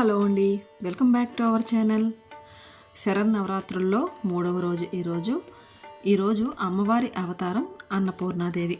Hello అండి. Welcome back to our channel. నవరాత్రుల్లో మూడవ రోజు ఈరోజు ఈరోజు అమ్మవారి అవతారం అన్నపూర్ణాదేవి.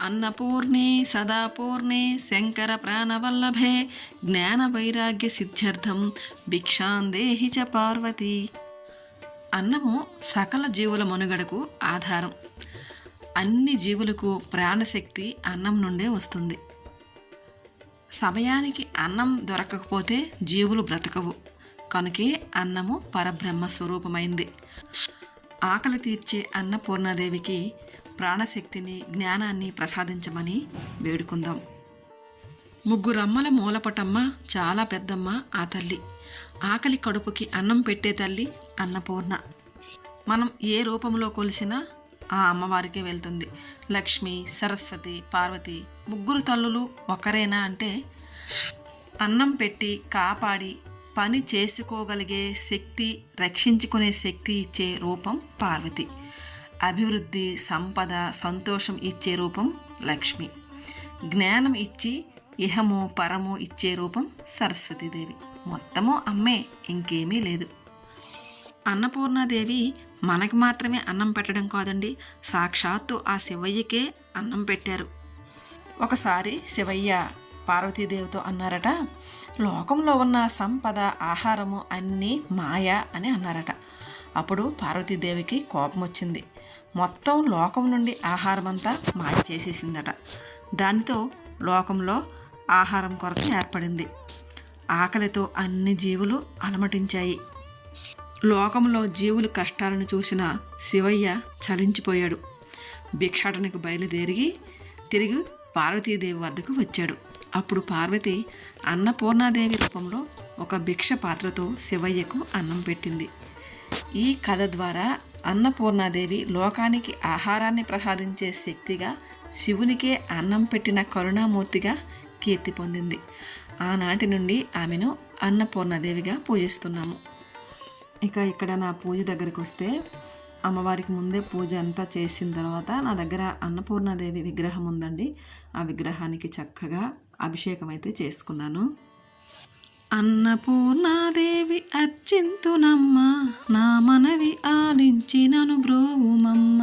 అన్నపూర్ణే సదాపూర్ణే శంకర ప్రాణవల్లభే జ్ఞాన వైరాగ్య సిద్ధ్యర్థం భిక్షాందేహి చ పార్వతి. అన్నము సకల జీవుల మనుగడకు ఆధారం. అన్ని జీవులకు ప్రాణశక్తి అన్నం నుండే వస్తుంది. సమయానికి అన్నం దొరకకపోతే జీవులు బ్రతకవు. కనుకే అన్నము పరబ్రహ్మ స్వరూపమైంది. ఆకలి తీర్చే అన్నపూర్ణాదేవికి ప్రాణశక్తిని జ్ఞానాన్ని ప్రసాదించమని వేడుకుందాం. ముగ్గురమ్మల మూలపటమ్మ చాలా పెద్దమ్మ ఆ తల్లి. ఆకలి కడుపుకి అన్నం పెట్టే తల్లి అన్నపూర్ణ. మనం ఏ రూపంలో కొలిసినా ఆ అమ్మవారికే వెళ్తుంది. లక్ష్మి సరస్వతి పార్వతి ముగ్గురు తల్లులు ఒకరేనా అంటే అన్నం పెట్టి కాపాడి పని చేసుకోగలిగే శక్తి రక్షించుకునే శక్తి ఇచ్చే రూపం పార్వతి. అభివృద్ధి సంపద సంతోషం ఇచ్చే రూపం లక్ష్మి. జ్ఞానం ఇచ్చి ఇహము పరము ఇచ్చే రూపం సరస్వతీదేవి. మొత్తము అమ్మే ఇంకేమీ లేదు. అన్నపూర్ణాదేవి మనకి మాత్రమే అన్నం పెట్టడం కాదండి. సాక్షాత్తు ఆ శివయ్యకే అన్నం పెట్టారు. ఒకసారి శివయ్య పార్వతీదేవితో అన్నారట లోకంలో ఉన్న సంపద ఆహారము అన్నీ మాయ అని అన్నారట. అప్పుడు పార్వతీదేవికి కోపం వచ్చింది. మొత్తం లోకం నుండి ఆహారం అంతా మాయ చేసేసిందట దానితో లోకంలో ఆహారం కొరత ఏర్పడింది. ఆకలితో అన్ని జీవులు అలమటించాయి. లోకంలో జీవుల కష్టాలను చూసిన శివయ్య చలించిపోయాడు. భిక్షాటనకు బయలుదేరి తిరిగి పార్వతీదేవి వద్దకు వచ్చాడు. అప్పుడు పార్వతి అన్నపూర్ణాదేవి రూపంలో ఒక భిక్ష పాత్రతో శివయ్యకు అన్నం పెట్టింది. ఈ కథ ద్వారా అన్నపూర్ణాదేవి లోకానికి ఆహారాన్ని ప్రసాదించే శక్తిగా శివునికే అన్నం పెట్టిన కరుణామూర్తిగా కీర్తి పొందింది. ఆనాటి నుండి ఆమెను అన్నపూర్ణాదేవిగా పూజిస్తున్నాము. ఇక ఇక్కడ నా పూజ దగ్గరికి వస్తే అమ్మవారికి ముందే పూజ అంతా చేసిన తర్వాత నా దగ్గర అన్నపూర్ణాదేవి విగ్రహం ఉందండి. ఆ విగ్రహానికి చక్కగా అభిషేకం అయితే చేసుకున్నాను. అన్నపూర్ణాదేవి అర్చింతునమ్మ నా మనవి ఆలించినను బ్రోవుమమ్మ.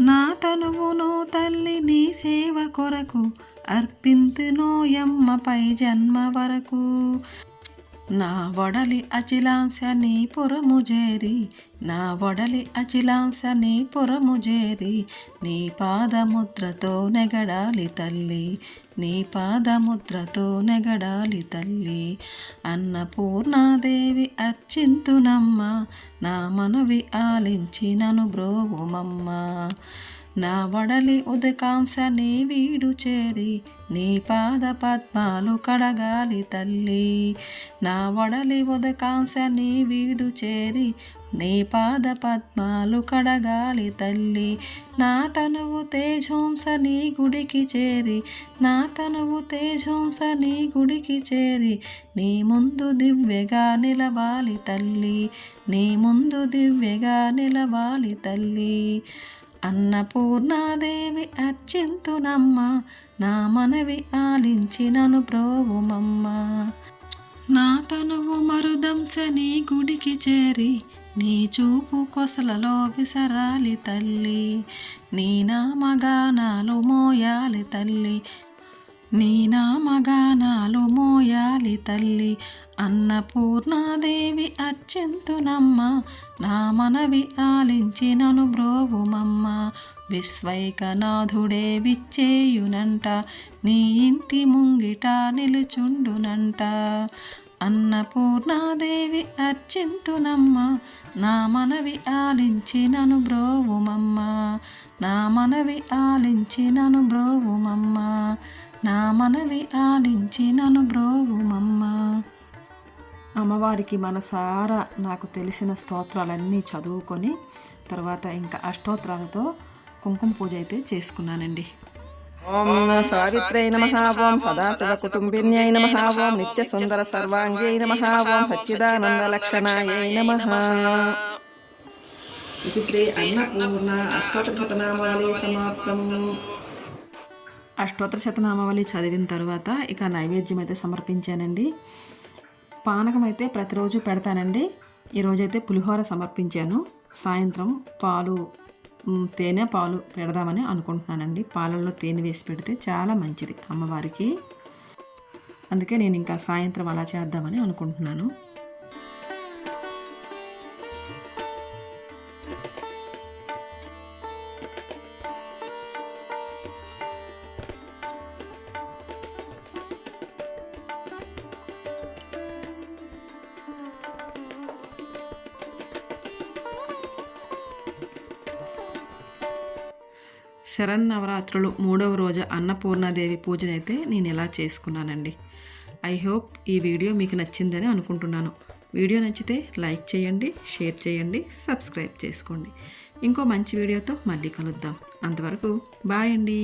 నా తనువును తల్లి నీ సేవ కొరకు అర్పింతునోయమ్మపై జన్మ వరకు. నా వడలి అచిలాంశ నీ పురము చేరి నా వడలి అచిలాంశని పురము చేరి నీ పాదముద్రతో నెగడాలి తల్లి నీ పాదముద్రతో నెగడాలి తల్లి. అన్నపూర్ణాదేవి అర్చింతునమ్మ నా మనవి ఆలించినను బ్రోవుమమ్మ. నా వడలి ఉదకాంశ నీ వీడు చేరి నీ పాద పద్మాలు కడగాలి తల్లి. నా వడలి ఉదకాంశ నీ వీడు చేరి నీ పాద పద్మాలు కడగాలి తల్లి. నా తనువు తేజోంస నీ గుడికి చేరి నా తనువు తేజోంస నీ గుడికి చేరి నీ ముందు దివ్యగా నిలవాలి తల్లి. నీ ముందు దివ్యగా నిలవాలి తల్లి. అన్నపూర్ణాదేవి అర్చింతునమ్మ నా మనవి ఆలించినను ప్రోవుమమ్మ. నా తనువు మరుదంశ నీ గుడికి చేరి నీ చూపు కొసలలో విసరాలి తల్లి. నీ నామగానాలు మోయాలి తల్లి. నీ నామగానాలు మోయాలి తల్లి. అన్నపూర్ణాదేవి అర్చింతునమ్మ నా మనవి ఆలించినను బ్రోవుమమ్మ. విశ్వైకనాథుడే విచ్చేయునంట. నీ ఇంటి ముంగిట నిలుచుండునంట. అన్నపూర్ణాదేవి అర్చింతునమ్మ నా మనవి ఆలించినను బ్రోవుమమ్మ. నా మనవి ఆలించినను బ్రోవుమమ్మ. నా మనవి ఆలించి నను బ్రోవుమమ్మ. అమ్మవారికి మనసారా నాకు తెలిసిన స్తోత్రాలన్నీ చదువుకొని తర్వాత ఇంకా అష్టోత్తరాలతో కుంకుమ పూజ అయితే చేసుకున్నానండి. ఓం సావిత్రై నమ ఓం సదాశివ కుటుంబిన్యై నమ ఓం నిత్య సుందర సర్వాంగ్యై నమ ఓం సచ్చిదానంద లక్షణాయై నమ. ఇది శ్రీ అన్నపూర్ణ అష్టోత్తరశతనామావళి సమాప్తం. అష్టోత్తర శతనామావళి చదివిన తర్వాత ఇక నైవేద్యం అయితే సమర్పించానండి. పానకం అయితే ప్రతిరోజు పెడతానండి. ఈరోజైతే పులిహోర సమర్పించాను. సాయంత్రం పాలు తేనె పాలు పెడదామని అనుకుంటున్నానండి. పాలల్లో తేనె వేసి పెడితే చాలా మంచిది అమ్మవారికి. అందుకే నేను ఇంకా సాయంత్రం అలా చేద్దామని అనుకుంటున్నాను. శరన్నవరాత్రులు మూడవ రోజు అన్నపూర్ణాదేవి పూజనైతే నేను ఇలా చేసుకున్నానండి. ఐ హోప్ ఈ వీడియో మీకు నచ్చిందని అనుకుంటున్నాను. వీడియో నచ్చితే లైక్ చేయండి షేర్ చేయండి సబ్స్క్రైబ్ చేసుకోండి. ఇంకో మంచి వీడియోతో మళ్ళీ కలుద్దాం. అంతవరకు బాయ్ అండి.